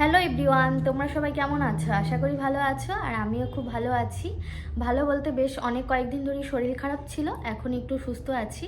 Hello everyone তোমরা সবাই কেমন আছো? আশা করি ভালো আছো, আর আমিও খুব ভালো আছি। ভালো বলতে বেশ অনেক কয়েকদিন ধরেই শরীর খারাপ ছিল, এখন একটু সুস্থ আছি।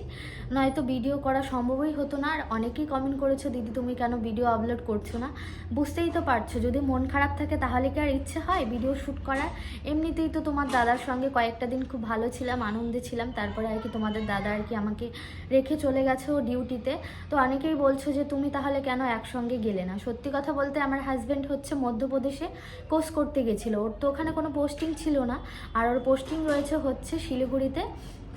নয়তো ভিডিও করা সম্ভবই হতো না, আর অনেকেই কমেন্ট করেছ, দিদি, তুমি কেন ভিডিও আপলোড করছ না? বুঝতেই তো পারছ, যদি মন খারাপ থাকে তাহলে কি আর ইচ্ছে হয় ভিডিও শ্যুট করার? এমনিতেই তো তোমার দাদার সঙ্গে কয়েকটা দিন খুব ভালো ছিলাম, আনন্দে ছিলাম, তারপরে আর কি তোমাদের দাদা আর কি আমাকে রেখে চলে গেছে ও ডিউটিতে তো অনেকেই বলছো যে, তুমি তাহলে কেন একসঙ্গে গেলে না? সত্যি কথা বলতে আমার হাজব্যান্ড হচ্ছে মধ্যপ্রদেশে কোর্স করতে গেছিল। ওর তো ওখানে কোনো পোস্টিং ছিল না। আর ওর পোস্টিং রয়েছে হচ্ছে শিলিগুড়িতে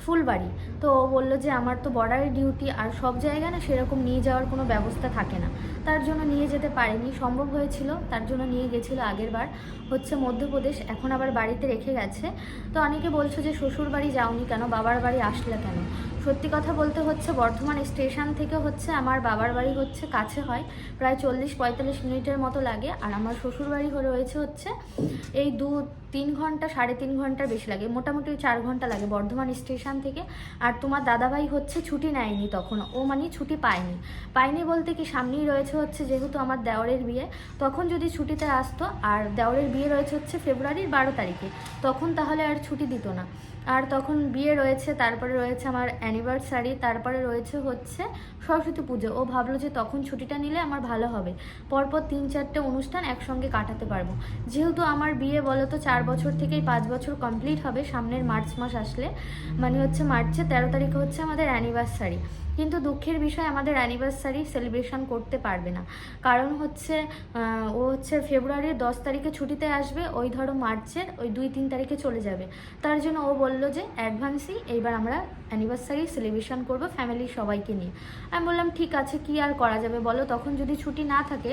ফুলবাড়ি। তো ও বলল যে, আমার তো বর্ডারে ডিউটি আর সব জায়গায় না সেরকম নিয়ে যাওয়ার কোনো ব্যবস্থা থাকে না। তার জন্য নিয়ে যেতে পারেনি। সম্ভব হয়েছিল, তার জন্য নিয়ে গেছিল আগের বার হচ্ছে মধ্যপ্রদেশ, এখন আবার বাড়িতে রেখে গেছে। তো অনেকে বলছো যে শ্বশুর বাড়ি যাওনি কেন? বাবার বাড়ি আসলে কেন? সত্যি কথা বলতে হচ্ছে বর্ধমান স্টেশন থেকে হচ্ছে আমার বাবার বাড়ি হচ্ছে কাছে হয়, প্রায় চল্লিশ পঁয়তাল্লিশ মিনিটের মতো লাগে। আর আমার শ্বশুর বাড়ি রয়েছে হচ্ছে এই দু, তিন ঘণ্টা, সাড়ে তিন ঘণ্টার বেশি লাগে। মোটামুটি চার ঘণ্টা লাগে বর্ধমান স্টেশন থেকে। আর তোমার দাদাভাই হচ্ছে ছুটি নেয়নি তখন ও মানে ছুটি পায়নি। পায়নি বলতে কি সামনেই রয়েছে হচ্ছে যেহেতু আমার দেওরের বিয়ে। তখন যদি ছুটিতে আসতো, আর দেওরের বিয়ে রয়েছে হচ্ছে ফেব্রুয়ারির বারো তারিখে, তখন তাহলে আর ছুটি দিত না। আর তখন বিয়ে রয়েছে, তারপরে রয়েছে আমার অ্যানিভার্সারি তারপরে রয়েছে হচ্ছে সরস্বতী পুজো। ও ভাবলো যে তখন ছুটিটা নিলে আমার ভালো হবে। পরপর তিন চারটে অনুষ্ঠান একসঙ্গে কাটাতে পারব। যেহেতু আমার বিয়ে বলো তো চার বছর থেকেই পাঁচ বছর কমপ্লিট হবে, সামনের মার্চ মাস আসলে মানে হচ্ছে মার্চে তেরো তারিখে হচ্ছে আমাদের অ্যানিভার্সারি কিন্তু দুঃখের বিষয় আমাদের অ্যানিভার্সারি সেলিব্রেশন করতে পারবে না। কারণ হচ্ছে ও হচ্ছে ফেব্রুয়ারির দশ তারিখে ছুটিতে আসবে, ওই ধরো মার্চের ওই দুই তিন তারিখে চলে যাবে। তার জন্য ও বলল যে অ্যাডভান্সই এইবার আমরা অ্যানিভার্সারি সেলিব্রেশন করব ফ্যামিলির সবাইকে নিয়ে। আমি বললাম, ঠিক আছে, কি আর করা যাবে বলো? তখন যদি ছুটি না থাকে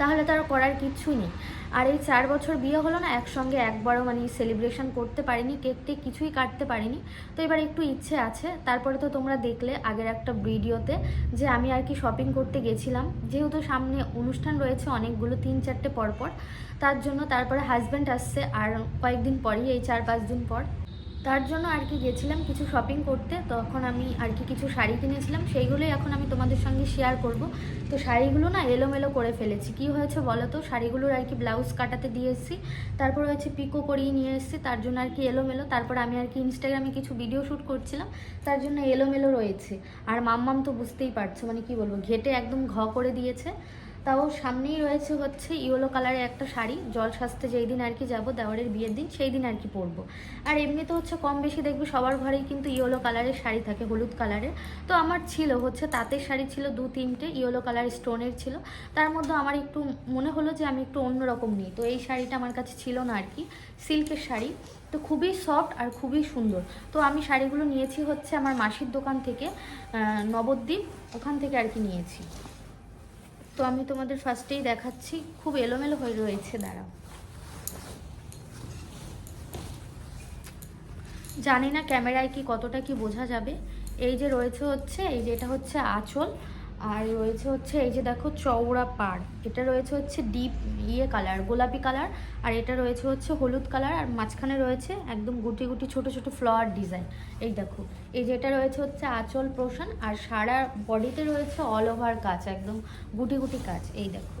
তাহলে তার করার কিচ্ছুই নেই। আর এই চার বছর বিয়ে হলো না, একসঙ্গে একবারও মানে সেলিব্রেশন করতে পারিনি কেক টেক কিছুই কাটতে পারিনি। তো এবার একটু ইচ্ছে আছে, তারপরে তো তোমরা দেখলে আগের একটা ভিডিওতে যে আমি আর কি শপিং করতে গেছিলাম। যেহেতু সামনে অনুষ্ঠান রয়েছে অনেকগুলো, তিন চারটে পরপর, তার জন্য তারপরে হাজব্যান্ড আসছে, আর কয়েকদিন পরেই, এই চার পাঁচ দিন পর তার জন্য আর কি গেছিলাম কিছু শপিং করতে, তখন আমি আর কি কিছু শাড়ি কিনেছিলাম, সেইগুলোই এখন আমি তোমাদের সঙ্গে শেয়ার করব। তো শাড়িগুলো না এলোমেলো করে ফেলেছি। কি হয়েছে বলো তো শাড়িগুলোর আর কি ব্লাউজ কাটাতে দিয়ে এসেছি, তারপর হয়েছে পিকো করিয়ে নিয়ে এসেছি, তার জন্য আর কি এলোমেলো। তারপর আমি আর কি ইনস্টাগ্রামে কিছু ভিডিও শ্যুট করছিলাম, তার জন্য এলোমেলো রয়েছে। আর মাম্মাম তো বুঝতেই পারছ মানে কি বলব, ঘেটে একদম ঘ করে দিয়েছে। তাও সামনেই রয়েছে হচ্ছে ইয়েলো কালারের একটা শাড়ি। জল সাজতে যেই দিন আর কি যাব, দেওয়ারের বিয়ের দিন, সেই দিন আর কি পরবো। আর এমনিতে হচ্ছে কম বেশি দেখবি সবার ঘরেই কিন্তু ইয়েলো কালারের শাড়ি থাকে, হলুদ কালারের। তো আমার ছিল হচ্ছে তাঁতের শাড়ি ছিল দু তিনটে, ইয়েলো কালার স্টোনের ছিল। তার মধ্যে আমার একটু মনে হলো যে আমি একটু অন্যরকম নিই। তো এই শাড়িটা আমার কাছে ছিল না আর কি, সিল্কের শাড়ি। তো খুবই সফট আর খুবই সুন্দর। তো আমি শাড়িগুলো নিয়েছি হচ্ছে আমার মাসির দোকান থেকে নবদ্বীপ, ওখান থেকে আর কি নিয়েছি। তো আমি তোমাদের ফার্স্টেই দেখাচ্ছি। খুব এলোমেলো হয়ে রয়েছে, দাঁড়াও। জানি না ক্যামেরায় কি কতটা কি বোঝা যাবে। এই যে রয়েছে হচ্ছে, এই যে এটা হচ্ছে আঁচল আর রয়েছে হচ্ছে এই যে দেখো চওড়া পাড়। এটা রয়েছে হচ্ছে ডিপ ইয়ে কালার গোলাপি কালার আর এটা রয়েছে হচ্ছে হলুদ কালার আর মাঝখানে রয়েছে একদম গুটি গুটি ছোট ছোট ফ্লাওয়ার ডিজাইন এই দেখো, এই যে এটা রয়েছে হচ্ছে আঁচল পোর্শন আর সারা বডিতে রয়েছে অল ওভার কাজ একদম গুটি গুটি কাজ এই দেখো।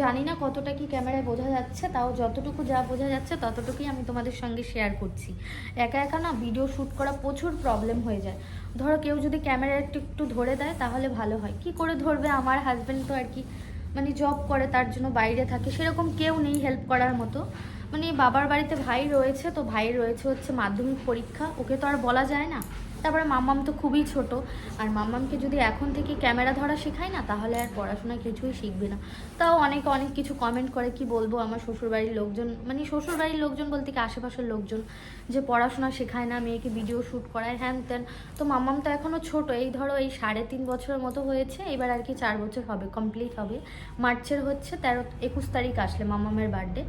জানি না কতটা কি ক্যামেরায় বোঝা যাচ্ছে, তাও যতটুকু যা বোঝা যাচ্ছে ততটুকুই আমি তোমাদের সঙ্গে শেয়ার করছি। একা একা না ভিডিও শ্যুট করা প্রচুর প্রবলেম হয়ে যায়। ধরো কেউ যদি ক্যামেরা একটু একটু ধরে দেয়, তাহলে ভালো হয়। কি করে ধরবে? আমার হাজব্যান্ড তো আর কি মানে জব করে, তার জন্য বাইরে থাকে। সেরকম কেউ নেই হেল্প করার মতো। মানে বাবার বাড়িতে ভাই রয়েছে, তো ভাই রয়েছে হচ্ছে মাধ্যমিক পরীক্ষা। ওকে তো আর বলা যায় না। তারপরে মাম্মাম তো খুবই ছোট। আর মাম্মামকে যদি এখন থেকে ক্যামেরা ধরা শেখায় না, তাহলে আর পড়াশোনা কিছুই শিখবে না। তাও অনেকে অনেক কিছু কমেন্ট করে, কি বলব, আমার শ্বশুরবাড়ির লোকজন মানে শ্বশুরবাড়ির লোকজন বলতে কি আশেপাশের লোকজন, যে পড়াশোনা শেখায় না, মেয়েকে ভিডিও শ্যুট করায়, হ্যান ত্যান। তো মাম্মাম তো এখনও ছোট, এই ধরো এই সাড়ে তিন বছরের মতো হয়েছে, এবার আর কি চার বছর হবে কমপ্লিট হবে। মার্চের হচ্ছে তেরো, একুশ তারিখ আসলে মাম্মামের বার্থডে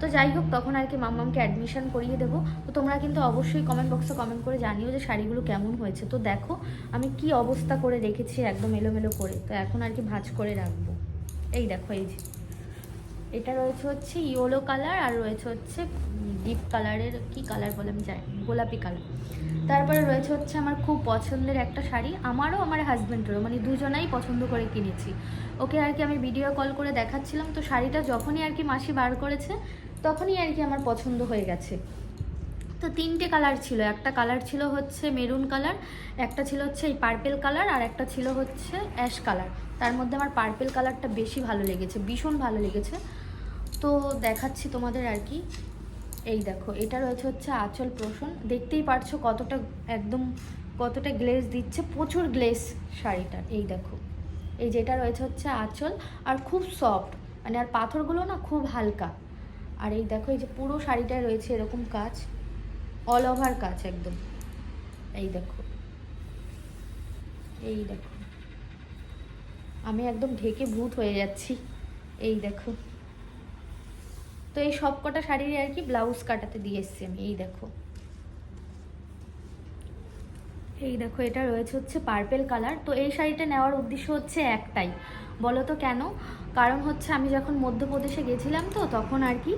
তো যাই হোক তখন আর কি মাম্মামকে অ্যাডমিশন করিয়ে দেবো। তো তোমরা কিন্তু অবশ্যই কমেন্ট বক্সে কমেন্ট করে জানিও যে শাড়িগুলো কেমন হয়েছে। তো দেখো আমি কি অবস্থা করে রেখেছি একদম এলোমেলো করে। তো এখন আর কি ভাঁজ করে রাখব। এই দেখো এই যে। এটা রয়েছে হচ্ছে ইয়েলো কালার আর রয়েছে হচ্ছে ডিপ কালারের কি কালার বলে আমি না, গোলাপি কালার তারপরে রয়েছে হচ্ছে আমার খুব পছন্দের একটা শাড়ি। আমারও আমার হাজব্যান্ডেরও মানে দুজনাই পছন্দ করে কিনেছি। ওকে আর কি আমি ভিডিও কল করে দেখাচ্ছিলাম। তো শাড়িটা যখনই আর কি মাসি বার করেছে তখনই আর কি আমার পছন্দ হয়ে গেছে। তো তিনটে কালার ছিল, একটা কালার ছিল হচ্ছে মেরুন কালার, একটা ছিল হচ্ছে এই পার্পেল কালার, আর একটা ছিল হচ্ছে অ্যাশ কালার। তার মধ্যে আমার পার্পেল কালারটা বেশি ভালো লেগেছে, ভীষণ ভালো লেগেছে। তো দেখাচ্ছি তোমাদের আর কি। এই দেখো, এটা রয়েছে হচ্ছে আঁচল প্রসন দেখতেই পারছ কতটা একদম কতটা গ্লেজ দিচ্ছে, প্রচুর গ্লেজ শাড়িটার। এই দেখো, এই যেটা রয়েছে হচ্ছে আঁচল, আর খুব সফট মানে আর পাথরগুলো না খুব হালকা। আর এই দেখো, এই যে পুরো শাড়িটায় রয়েছে এরকম কাজ অল ওভার কাজ একদম। এই দেখো এই দেখো। আমি একদম ঢেকে ভূত হয়ে যাচ্ছি, এই দেখো। তো এই সব কটা শাড়ির আর কি ব্লাউজ কাটাতে দিয়ে এসছি আমি, এই দেখো। এই দেখো, এটা রয়েছে হচ্ছে পার্পেল কালার তো এই শাড়িটা নেওয়ার উদ্দেশ্য হচ্ছে একটাই। বলো তো কেন? কারণ হচ্ছে আমি যখন মধ্যপ্রদেশে গেছিলাম তো, তখন আর কি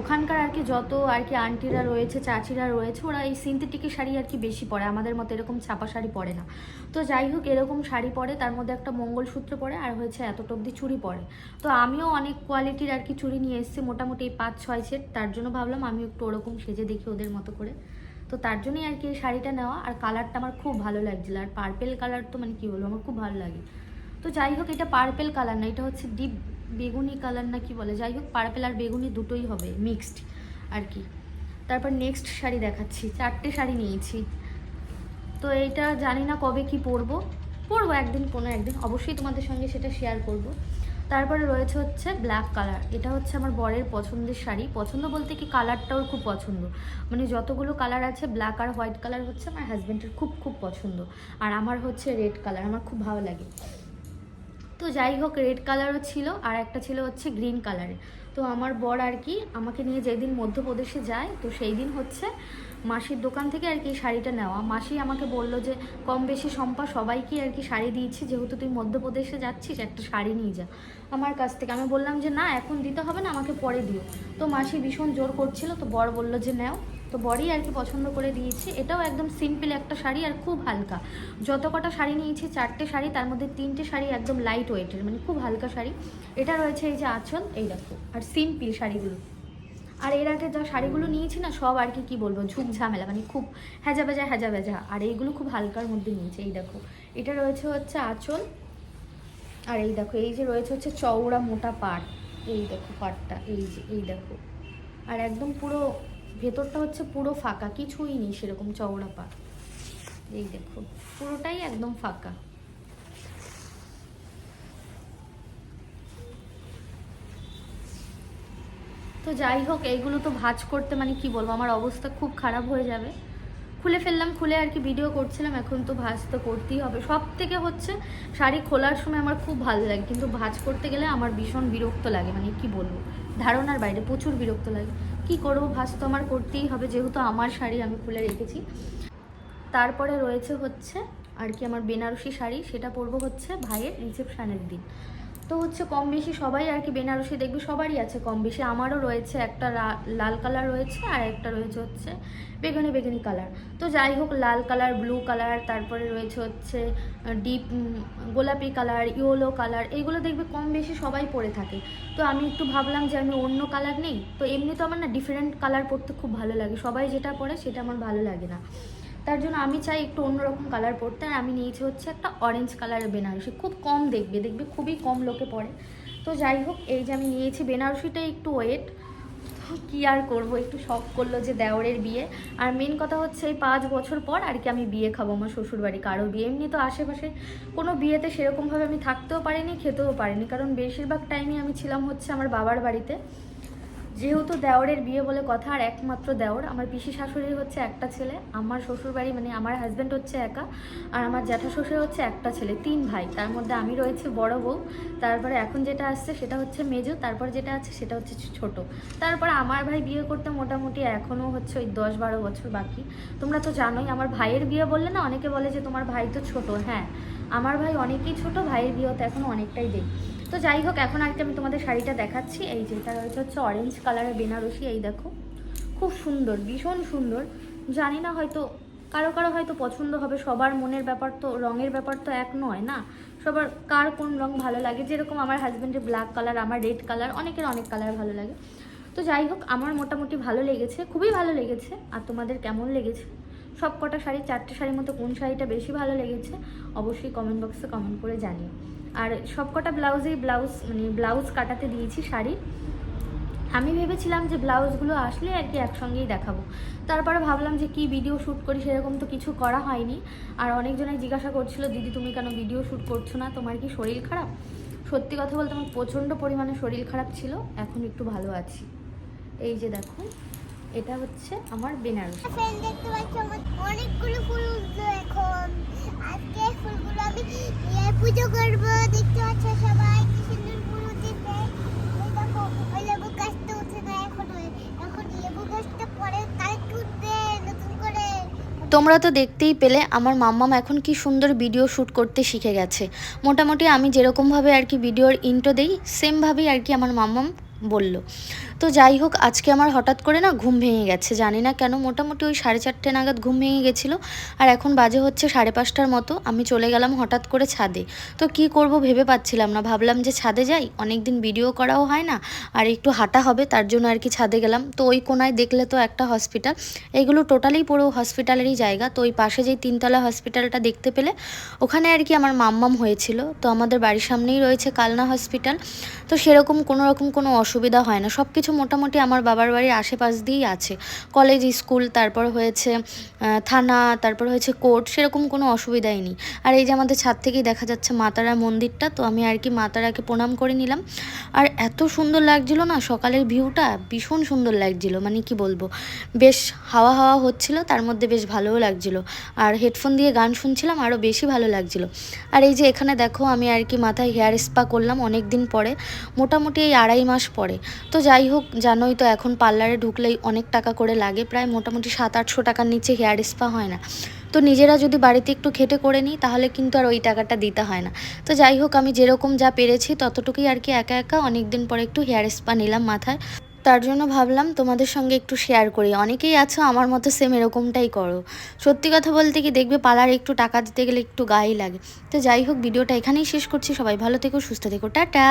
ওখানকার আর কি যত আর কি আন্টিরা রয়েছে, চাচিরা রয়েছে, ওরা এই সিনথেটিকের শাড়ি আর কি বেশি পরে। আমাদের মতো এরকম ছাপা শাড়ি পরে না। তো যাই হোক, এরকম শাড়ি পরে, তার মধ্যে একটা মঙ্গলসূত্র পরে আর হয়েছে এতটা অবধি চুড়ি পরে। তো আমিও অনেক কোয়ালিটির আর কি চুড়ি নিয়ে এসেছি, মোটামুটি পাঁচ ছয় সেট তার জন্য ভাবলাম আমি একটু ওরকম সেজে দেখি ওদের মতো করে। তো তার জন্যই আর কি এই শাড়িটা নেওয়া। আর কালারটা আমার খুব ভালো লাগছিল। আর পার্পেল কালার তো মানে কী বলব, আমার খুব ভালো লাগে। তো যাই হোক, এটা পার্পেল কালার না, এটা হচ্ছে ডিপ বেগুনি কালার না কি বলে, যাই হোক পার্পেল আর বেগুনি দুটোই হবে মিক্সড আর কি। তারপর নেক্সট শাড়ি দেখাচ্ছি, চারটে শাড়ি নিয়েছি। তো এইটা জানি না কবে কি পরবো পরবো একদিন কোনো একদিন, অবশ্যই তোমাদের সঙ্গে সেটা শেয়ার করব। তারপরে রয়েছে হচ্ছে ব্ল্যাক কালার এটা হচ্ছে আমার বরের পছন্দের শাড়ি। পছন্দ বলতে কি কালারটাও খুব পছন্দ। মানে যতগুলো কালার আছে ব্ল্যাক আর হোয়াইট কালার হচ্ছে আমার হাজব্যান্ডের খুব খুব পছন্দ। আর আমার হচ্ছে রেড কালার আমার খুব ভালো লাগে। তো যাই হোক রেড কালারও ছিল আর একটা ছিল হচ্ছে গ্রিন কালারের তো আমার বর আর কি আমাকে নিয়ে যেদিন মধ্যপ্রদেশে যায়, তো সেই দিন হচ্ছে মাসির দোকান থেকে আর কি শাড়িটা নেওয়া। মাসি আমাকে বলল যে, কম বেশি সম্পা সবাইকে আর কি শাড়ি দিয়েছি, যেহেতু তুই মধ্যপ্রদেশে যাচ্ছিস, একটা শাড়ি নিয়ে যা। আমার কাছ থেকে আমি বললাম যে, না, এখন দিতে হবে না, আমাকে পরে দিও। তো মাসি ভীষণ জোর করছিল, তো বর বলল যে, নেও। তো বড়ই আর কি পছন্দ করে দিয়েছি। এটাও একদম সিম্পল একটা শাড়ি আর খুব হালকা। যত কটা শাড়ি নিয়েছি, চারটে শাড়ি, তার মধ্যে তিনটে শাড়ি একদম লাইট ওয়েটের মানে খুব হালকা শাড়ি। এটা রয়েছে এই যে আঁচল, এই দেখো, আর সিম্পল শাড়িগুলো। আর এর আগে যা শাড়িগুলো নিয়েছি না, সব আর কি, কী বলব ঝুঁক ঝামেলা মানে খুব হেজা বেজা হেজা বেজা আর এইগুলো খুব হালকার মধ্যে নিয়েছে, এই দেখো। এটা রয়েছে হচ্ছে আঁচল, আর এই দেখো, এই যে রয়েছে হচ্ছে চওড়া মোটা পাট এই দেখো পাটটা এই যে, এই দেখো। আর একদম পুরো ভেতরটা হচ্ছে পুরো ফাঁকা, কিছুই নেই সেরকম চওড়া পা। এই দেখো, পুরোটাই একদম ফাঁকা। তো যাই হোক, এইগুলো তো ভাজ করতে মানে কি বলব, আমার অবস্থা খুব খারাপ হয়ে যাবে। খুলে ফেললাম, খুলে আর কি ভিডিও করছিলাম, এখন তো ভাজ তো করতেই হবে। সব থেকে হচ্ছে, শাড়ি খোলার সময় আমার খুব ভালো লাগে, কিন্তু ভাজ করতে গেলে আমার ভীষণ বিরক্ত লাগে মানে কি বলব, ধারণার বাইরে প্রচুর বিরক্ত লাগে। কি করব ভাস তো আমার করতেই হবে, যেহেতু আমার শাড়ি আমি খুলে রেখেছি। তারপরে রয়েছে হচ্ছে আর কি আমার বেনারসি শাড়ি, সেটা পরবো হচ্ছে ভাইয়ের রিসেপশানের দিন। তো হচ্ছে কম বেশি সবাই আর কি বেনারসি দেখবে, সবারই আছে কম বেশি। আমারও রয়েছে, একটা লাল কালার রয়েছে আর একটা রয়েছে হচ্ছে বেগুনি বেগুনি কালার। তো যাই হোক, লাল কালার, ব্লু কালার, তারপরে রয়েছে হচ্ছে ডিপ গোলাপি কালার, ইয়েলো কালার এইগুলো দেখবে কম বেশি সবাই পরে থাকে। তো আমি একটু ভাবলাম যে আমি অন্য কালার নেই। তো এমনি তো আমার না ডিফারেন্ট কালার পরতে খুব ভালো লাগে। সবাই যেটা পরে সেটা আমার ভালো লাগে না। তার জন্য আমি চাই একটু অন্যরকম কালার পরতে, আর আমি নিয়েছি হচ্ছে একটা অরেঞ্জ কালারের বেনারসি। খুব কম দেখবে দেখবে খুবই কম লোকে পরে। তো যাই হোক, এই যে আমি নিয়েছি বেনারসিটা একটু ওয়েট কি আর করব? একটু শখ করল যে দেওরের বিয়ে। আর মেন কথা হচ্ছে এই পাঁচ বছর পর আর কি আমি বিয়ে খাব আমার শ্বশুরবাড়ি। কারও বিয়ে এমনি তো আশেপাশে কোনো বিয়েতে সেরকমভাবে আমি থাকতেও পারিনি, খেতেও পারিনি। কারণ বেশিরভাগ টাইমই আমি ছিলাম হচ্ছে আমার বাবার বাড়িতে। যেহেতু দেওরের বিয়ে বলে কথা আর একমাত্র দেওর, আমার পিসি শাশুড়ির হচ্ছে একটা ছেলে, আমার শ্বশুরবাড়ি মানে আমার হাজব্যান্ড হচ্ছে একা, আর আমার জ্যাঠা শ্বশুর হচ্ছে একটা ছেলে, তিন ভাই, তার মধ্যে আমি রয়েছে বড় বউ। তারপরে এখন যেটা আসছে সেটা হচ্ছে মেজো, তারপর যেটা আছে সেটা হচ্ছে ছোট। তারপর আমার ভাই বিয়ে করতে মোটামুটি এখনও হচ্ছে ওই দশ বারো বছর বাকি। তোমরা তো জানোই, আমার ভাইয়ের বিয়ে বললে না, অনেকে বলে যে তোমার ভাই তো ছোট হ্যাঁ। আমার ভাই অনেকেই ছোট, ভাইয়ের বিয়ে তো এখনও অনেকটাই দেরি তো যাই হোক, এখন আরেকটা আমি তোমাদের শাড়িটা দেখাচ্ছি। এই যেটা রয়েছে হচ্ছে অরেঞ্জ কালারের বেনারসি, এই দেখো। খুব সুন্দর, ভীষণ সুন্দর। জানি না হয়তো কারও কারও হয়তো পছন্দ হবে, সবার মনের ব্যাপার তো, রঙের ব্যাপার তো এক নয় না? সবার কার কোন রং ভালো লাগে? যেরকম আমার হাজব্যান্ডের ব্ল্যাক কালার আমার রেড কালার অনেকের অনেক কালার ভালো লাগে। তো যাই হোক, আমার মোটামুটি ভালো লেগেছে, খুবই ভালো লেগেছে। আর তোমাদের কেমন লেগেছে? সব কটা শাড়ি, চারটে শাড়ির মতো কোন শাড়িটা বেশি ভালো লেগেছে অবশ্যই কমেন্ট বক্সে কমেন্ট করে জানিও। আর সব কটা ব্লাউজেই ব্লাউজ মানে ব্লাউজ কাটাতে দিয়েছি শাড়ি। আমি ভেবেছিলাম যে ব্লাউজগুলো আসলে আর কি একসঙ্গেই দেখাবো। তারপরে ভাবলাম যে কি ভিডিও শ্যুট করি সেরকম তো কিছু করা হয়নি। আর অনেকজনাই জিজ্ঞাসা করছিল, দিদি, তুমি কেন ভিডিও শ্যুট করছ না? তোমার কি শরীর খারাপ? সত্যি কথা বলতে আমার প্রচণ্ড পরিমাণে শরীর খারাপ ছিল, এখন একটু ভালো আছি। এই যে দেখো। এটা হচ্ছে আমার বেনারসি। ফ্রেন্ড দেখতে পাচ্ছ আমার অনেকগুলো ফুল উঠল এখন। আজকে ফুলগুলো আমি নিয়ে পুজো করব। দেখতে পাচ্ছ সবাই কি সুন্দর ফুল উঠেছে। দেখো ওই লেবু গাছটা উঠে না এখন এখন লেবু গাছটা পরে কালকে উঠবে নতুন করে। তোমরা তো দেখতেই পেলে আমার মাম্মাম এখন কি সুন্দর ভিডিও শ্যুট করতে শিখে গেছে। মোটামুটি আমি যেরকমভাবে আর কি ভিডিওর ইন্টো দেই সেমভাবেই আর কি আমার মাম্মাম বলল। তো যাই হোক, আজকে আমার হঠাৎ করে না ঘুম ভেঙে গেছে। জানি না কেন, মোটামুটি ওই সাড়ে চারটে নাগাদ ঘুম ভেঙে গেছিল। আর এখন বাজে হচ্ছে সাড়ে পাঁচটার মতো, আমি চলে গেলাম হঠাৎ করে ছাদে। তো কি করব ভেবে পাচ্ছিলাম না, ভাবলাম যে ছাদে যাই অনেক দিন ভিডিও করাও হয় না, আর একটু হাঁটা হবে, তার জন্য আর কি ছাদে গেলাম। তো ওই কোনায় দেখলে তো একটা হসপিটাল এগুলো টোটালি পুরো হসপিটালেরই জায়গা। তো ওই পাশে যেই তিনতলা হসপিটালটা দেখতে পেলে, ওখানে আর কি আমার মাম্মাম হয়েছিল। তো আমাদের বাড়ির সামনেই রয়েছে কালনা হসপিটাল তো সেরকম কোনো রকম কোনো অসুবিধা হয় না সব কিছু মোটামুটি আমার বাবার বাড়ির আশেপাশ দিয়েই আছে। কলেজ, স্কুল, তারপর হয়েছে থানা, তারপর হয়েছে কোর্ট, সেরকম কোনো অসুবিধাই নেই। আর এই যে আমাদের ছাদ থেকেই দেখা যাচ্ছে মাতারা মন্দিরটা, তো আমি আর কি মাতারাকে প্রণাম করে নিলাম। আর এত সুন্দর লাগছিল না, সকালের ভিউটা ভীষণ সুন্দর লাগছিল মানে কি বলব? বেশ হাওয়া হাওয়া হচ্ছিল, তার মধ্যে বেশ ভালোও লাগছিল। আর হেডফোন দিয়ে গান শুনছিলাম, আরও বেশি ভালো লাগছিল। আর এই যে এখানে দেখো, আমি আর কি মাথায় হেয়ার স্পা করলাম অনেক দিন পরে, মোটামুটি এই আড়াই মাস পরে। তো যাই হোক জানোই তো এখন পার্লারে ঢুকলেই অনেক টাকা করে লাগে, প্রায় মোটামুটি সাত আটশো টাকার নিচে হেয়ার স্পা হয় না। তো নিজেরা যদি বাড়িতে একটু খেটে করে নিই, তাহলে কিন্তু আর ওই টাকাটা দিতে হয় না। তো যাই হোক, আমি যেরকম যা পেরেছি, ততটুকুই আর কি একা একা অনেক দিন পরে একটু হেয়ার স্পা নিলাম মাথায়। তার জন্য ভাবলাম তোমাদের সঙ্গে একটু শেয়ার করি। অনেকেই আছো, আমার মতো সেম এরকমটাই করো। সত্যি কথা বলতে কি, দেখবে পার্লারে একটু টাকা দিতে গেলে একটু গায়েই লাগে। তো যাই হোক, ভিডিওটা এখানেই শেষ করছি। সবাই ভালো থেকো, সুস্থ থেকো। টাটা!